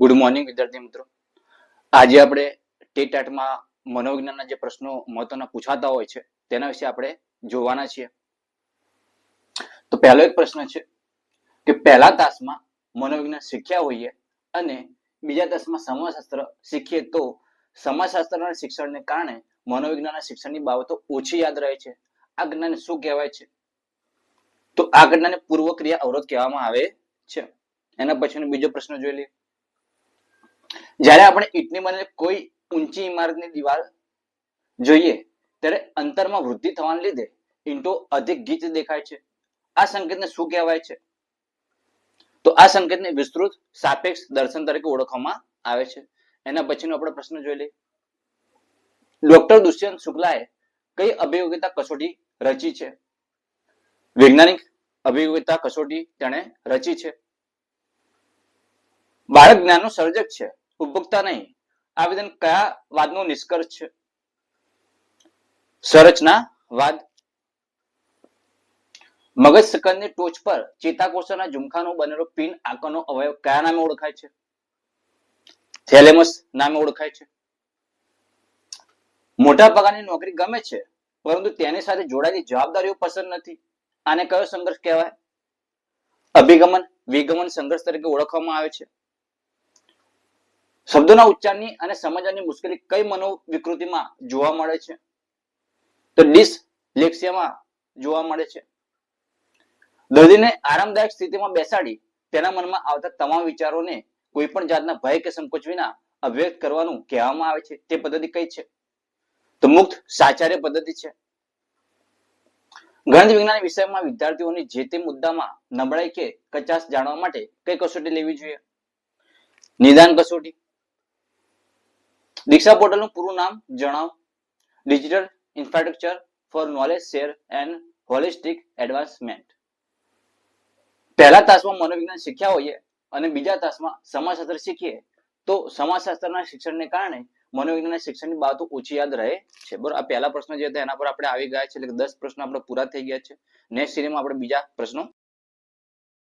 Good morning વિદ્યાર્થી મિત્રો. આજે આપણે ટેટાટમાં મનોવિજ્ઞાનના જે પ્રશ્નો મહત્વના પૂછાતા હોય છે, તેના વિશે આપણે જોવાના છીએ. તો પહેલો એક પ્રશ્ન છે કે પહેલા તાસમાં મનોવિજ્ઞાન શીખ્યા હોઈએ અને બીજા તાસમાં સમાજશાસ્ત્ર શીખીએ તો સમાજશાસ્ત્રના શિક્ષણને કારણે મનોવિજ્ઞાનના શિક્ષણની બાબતો ઓછી યાદ રહે છે. આ જ્ઞાનને શું કહેવાય છે? તો આ ઘટનાને પૂર્વક્રિયા અવરોધ કહેવામાં આવે છે. એના પછીનો બીજો પ્રશ્ન જોઈ લઈએ. જ્યારે આપણે ઈટની બનેલી કોઈ ઊંચી ઇમારતની દિવાલ જોઈએ, ત્યારે અંતરમાં વૃદ્ધિ થવાને લીધે ઈંટો અધિક ગીચ દેખાય છે. આ સંકેતને શું કહેવાય છે? તો આ સંકેતને વિસ્તૃત, સાપેક્ષ દર્શન તરીકે ઓળખવામાં આવે છે. એના પછીનો આપણે પ્રશ્ન જોઈ લઈએ. ડોક્ટર દુષ્યંત શુક્લાએ કઈ અભિયોગ્યતા કસોટી રચી છે? વૈજ્ઞાનિક અભિયોગ્યતા કસોટી તેણે રચી છે. બાળક જ્ઞાનનું સર્જક છે. ઉપભોક્તા નહીં. આવેદન કયા વાદનો નિષ્કર્ષ છે? સંરચના વાદ. મગજ શકનની ટોચ પર ચેતાકોષોના ઝુમખાનો, બનેલો પિન આકરનો અવયવ કયા નામે ઓળખાય છે? થેલેમસ નામે ઓળખાય છે. મોટા પગારની નોકરી ગમે છે, પરંતુ તેની સાથે જોડાયેલી જવાબદારીઓ પસંદ નથી. આને કયો સંઘર્ષ કહેવાય? અભિગમન, વિગમન સંઘર્ષ તરીકે ઓળખવામાં આવે છે. શબ્દોના ઉચ્ચારની અને સમજવાની મુશ્કેલી કઈ મનોવિકૃતિમાં જોવા મળે છે? તો ડિસલેક્સિયામાં જોવા મળે છે. દર્દીને આરામદાયક સ્થિતિમાં બેસાડી તેના મનમાં આવતા તમામ વિચારોને કોઈ પણ જાતના ભય કે સંકોચ વિના અભ્યક્ત કરવાનું કહેવામાં આવે છે. તે પદ્ધતિ કઈ છે? તો મુક્ત સાચાર્ય પદ્ધતિ છે. ગણિત વિજ્ઞાન વિષયમાં વિદ્યાર્થીઓની જે તે મુદ્દામાં નબળાઈ કે કચાશ જાણવા માટે કઈ કસોટી લેવી જોઈએ? નિદાન કસોટી. દીક્ષા પોર્ટલનું પૂરું નામ જણાવો. Digital infrastructure for knowledge share and holistic advancement પહેલા તાસમાં મનોવિજ્ઞાન શીખ્યા હોઈએ અને બીજા તાસમાં સમાજશાસ્ત્ર શીખીએ, તો સમાજશાસ્ત્રના શિક્ષણને કારણે મનોવિજ્ઞાન શિક્ષણની બાબતો ઓછી યાદ રહે છે. બરોબર? આ પહેલા પ્રશ્ન જે હતા, એના પર આપણે આવી ગયા છે એટલે દસ પ્રશ્નો આપણે પૂરા થઈ ગયા છે. નેક્સ્ટ સિરીમાં આપણે બીજા પ્રશ્નો